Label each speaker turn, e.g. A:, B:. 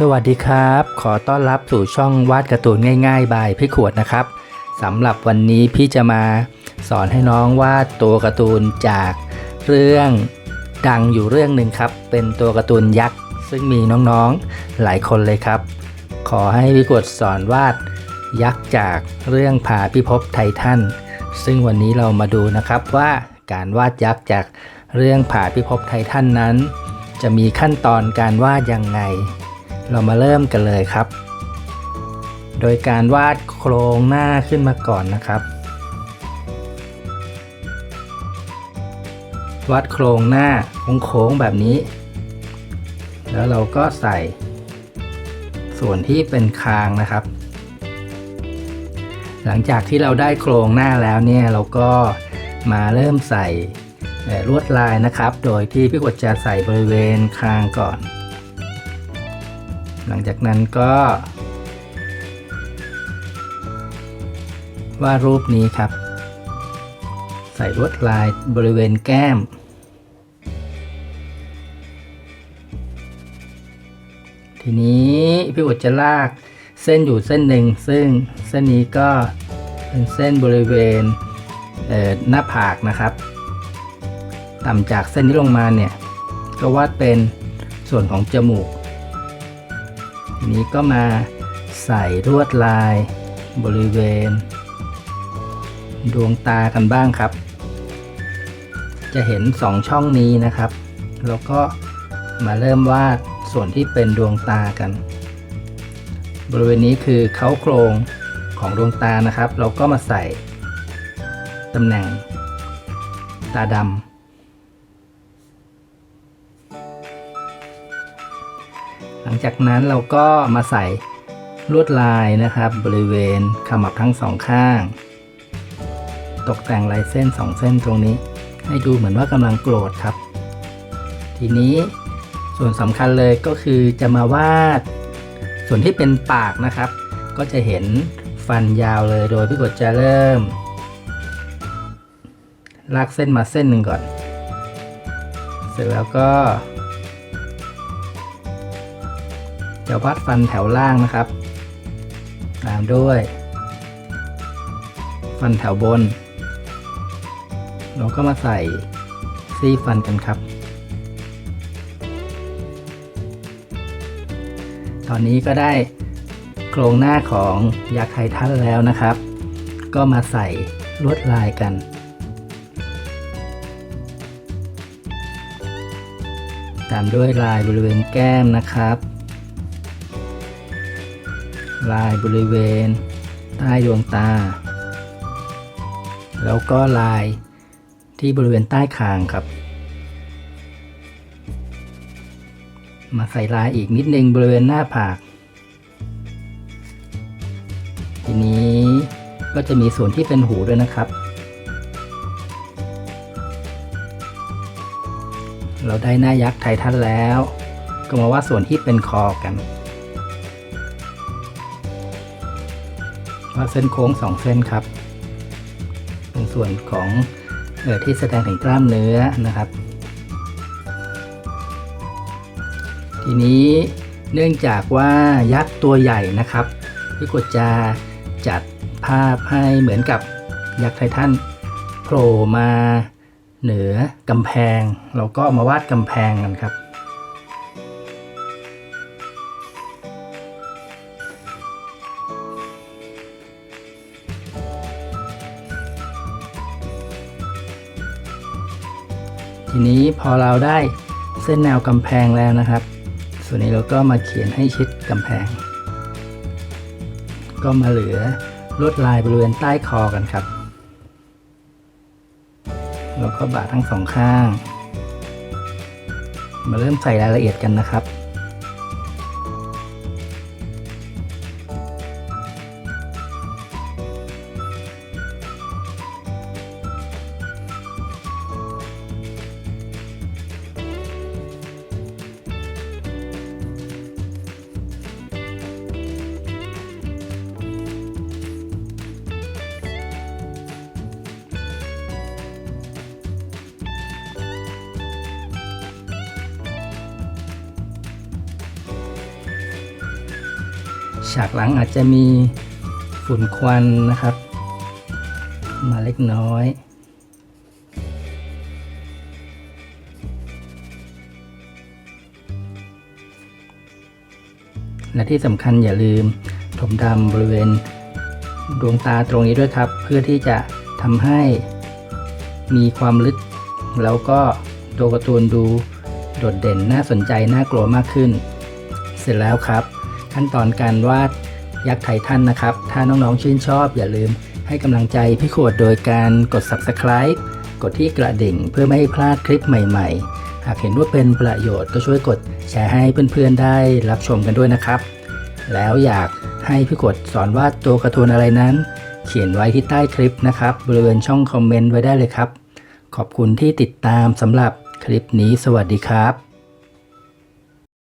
A: สวัสดีครับ ขอต้อนรับสู่ช่องวาดการ์ตูนง่ายๆ บายพี่ขวดนะครับสำหรับวันนี้พี่จะมาสอนให้น้องวาดตัวการ์ตูนจากเรื่องดังอยู่เรื่องหนึ่งครับ เป็นตัวการ์ตูนยักษ์ซึ่งมีน้องๆหลายคนเลยครับ ขอให้พี่ขวดสอนวาดยักษ์จากเรื่องผาพิภพไททันซึ่งวันนี้เรามาดูนะครับว่าการวาดยักษ์จากเรื่องผาพิภพไททันนั้น จะมีขั้นตอนการวาดยังไง เรามาเริ่มกันเลยครับ โดยการวาดโครงหน้าขึ้นมาก่อนนะครับ วาดโครงหน้าโค้งๆแบบนี้ แล้วเราก็ใส่ ส่วนที่เป็นคางนะครับ หลังจากที่เราได้โครงหน้าแล้วเนี่ยเราก็มาเริ่มใส่ลวดลายนะครับ โดยที่พี่กดจะใส่บริเวณคางก่อน หลังจากนั้นก็ วาดรูปนี้ครับ ใส่ลวดลายบริเวณแก้ม ทีนี้พี่อุดจะลากเส้นอยู่เส้นหนึ่งซึ่งเส้นนี้ก็เป็นเส้นบริเวณเหน้าผากนะครับ ต่ำจากเส้นนี้ลงมาเนี่ย ก็วาดเป็นส่วนของจมูก นี้ก็มาใส่ลวดลายบริเวณ ดวงตากันบ้างครับ จะเห็นสองช่องนี้นะครับ แล้วก็มาเริ่มวาดส่วนที่เป็นดวงตากัน บริเวณนี้คือเขาโครงของดวงตานะครับ เราก็มาใส่ตำแหน่งตาดำ หลังจากนั้นเราก็มาใส่ลวดลายนะครับ บริเวณขมับทั้งสองข้าง ตกแต่งลายเส้นสองเส้นตรงนี้ ให้ดูเหมือนว่ากำลังโกรธครับ ทีนี้ส่วนสำคัญเลยก็คือจะมาวาด ส่วนที่เป็นปากนะครับ ก็จะเห็นฟันยาวเลยโดยพี่กดจะเริ่ม ลากเส้นมาเส้นหนึ่งก่อน เสร็จแล้วก็ จะวาดฟันแถวล่างนะครับ ตามด้วย ฟันแถวบน เราก็มาใส่ซี่ฟันกันครับ ตอนนี้ก็ได้โครงหน้าของยักษ์ไททันแล้วนะครับ ก็มาใส่ลวดลายกันตามด้วยลายบริเวณแก้มนะครับ ลายบริเวณ ใต้ดวงตา แล้วก็ลายที่บริเวณใต้คางครับ มาใส่ลายอีกนิดนึงบริเวณหน้าผาก ทีนี้ก็จะมีส่วนที่เป็นหูด้วยนะครับ เราได้หน้ายักษ์ไททันแล้ว ก็มาว่าส่วนที่เป็นคอกัน ว่าเส้นโค้งสองเส้นครับเป็นส่วนของเออที่แสดงถึงกล้ามเนื้อนะครับ ทีนี้เนื่องจากว่ายักษ์ตัวใหญ่นะครับพี่กดจะจัดภาพให้เหมือนกับยักษ์ไททันโผล่มาเหนือกำแพง เราก็มาวาดกำแพงกันครับ ทีนี้พอเราได้เส้นแนวกำแพงแล้วนะครับ ส่วนนี้เราก็มาเขียนให้ชิดกำแพง ก็มาเหลือลวดลายบริเวณใต้คอกันครับ เราก็บาดทั้งสองข้าง มาเริ่มใส่รายละเอียดกันนะครับ ฉากหลังอาจจะมีฝุ่นควันนะครับ มาเล็กน้อยและที่สำคัญอย่าลืมถมดำบริเวณดวงตาตรงนี้ด้วยครับ เพื่อที่จะทำให้มีความลึก แล้วก็ตัวการ์ตูนดูโดดเด่นน่าสนใจน่ากลัวมากขึ้น เสร็จแล้วครับ ขั้นตอนการวาดยักษ์ไททันนะครับ ถ้าน้องๆชื่นชอบ อย่าลืมให้กำลังใจพี่ขวดโดยการกด subscribe กดที่กระดิ่งเพื่อไม่ให้พลาดคลิปใหม่ๆ หากเห็นว่าเป็นประโยชน์ก็ช่วยกดแชร์ให้เพื่อนๆได้รับชมกันด้วยนะครับ แล้วอยากให้พี่ขวดสอนวาดตัวการ์ตูนอะไรนั้น เขียนไว้ที่ใต้คลิปนะครับ บริเวณช่องคอมเมนต์ไว้ได้เลยครับ ขอบคุณที่ติดตามสำหรับคลิปนี้สวัสดีครับ